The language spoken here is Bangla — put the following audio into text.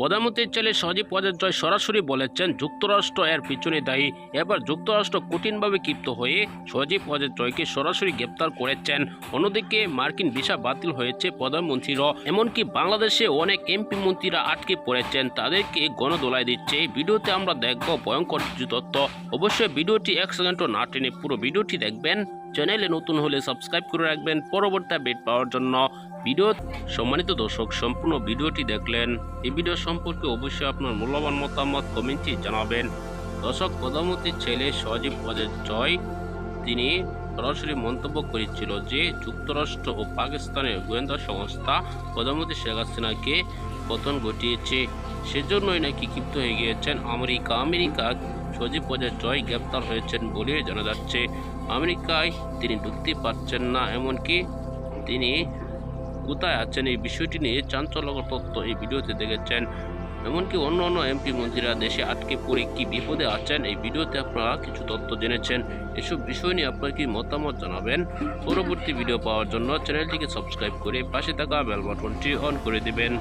প্রধানমন্ত্রীর ছেলে সজীব জয় সরাসরি বলেছেন, যুক্তরাষ্ট্র এর পিছনে দায়ী। এবার যুক্তরাষ্ট্র কঠিনভাবে ক্ষিপ্ত হয়ে সজীব জয়কে সরাসরি গ্রেপ্তার করেছেন। অন্যদিকে মার্কিন ভিসা বাতিল হয়েছে প্রধানমন্ত্রীরও। এমনকি বাংলাদেশে অনেক এমপি মন্ত্রীরা আটকে পড়েছেন, তাদেরকে গণদোলায় দিচ্ছে। ভিডিওতে আমরা দেখব ভয়ঙ্কর কিছু অবশ্যই ভিডিওটি এক সেকেন্ডও না টেনে পুরো ভিডিওটি দেখবেন। চ্যানেলে নতুন হলে সাবস্ক্রাইব করে রাখবেন পরবর্তী আপডেট পাওয়ার জন্য। ভিডিও সম্মানিত দর্শক, সম্পূর্ণ ভিডিওটি দেখলেন। এই ভিডিও সম্পর্কে অবশ্যই আপনার মূল্যবান মতামত কমেন্টে জানাবেন। দর্শক প্রধানমন্ত্রীর ছেলে সজীব ওয়াজেদ জয়। তিনি সরাসরি মন্তব্য করেছিল যে, যুক্তরাষ্ট্র ও পাকিস্তানের গোয়েন্দা সংস্থা প্রধানমন্ত্রী শেখ হাসিনাকে পতন ঘটিয়েছে। সেজন্যই নাকি ক্ষিপ্ত হয়ে গিয়েছেন আমেরিকা। আমেরিকা সজীব ওয়াজেদ জয় গ্রেপ্তার হয়েছেন বলে জানা যাচ্ছে। আমেরিকায় তিনি ঢুকতে পারছেন না, এমনকি তিনি কোথায় আছেন এই বিষয়টি নিয়ে চাঞ্চল্যকর তথ্য এই ভিডিওতে দেখেছেন। এমনকি অন্য অন্য এমপি মন্ত্রীরা দেশে আটকে পড়ে কি বিপদে আছেন এই ভিডিওতে আপনারা কিছু তথ্য জেনেছেন। এসব বিষয় নিয়ে আপনার কি মতামত জানাবেন? পরবর্তী ভিডিও পাওয়ার জন্য চ্যানেলটিকে সাবস্ক্রাইব করে পাশে থাকা বেল বাটনটি অন করে দিবেন।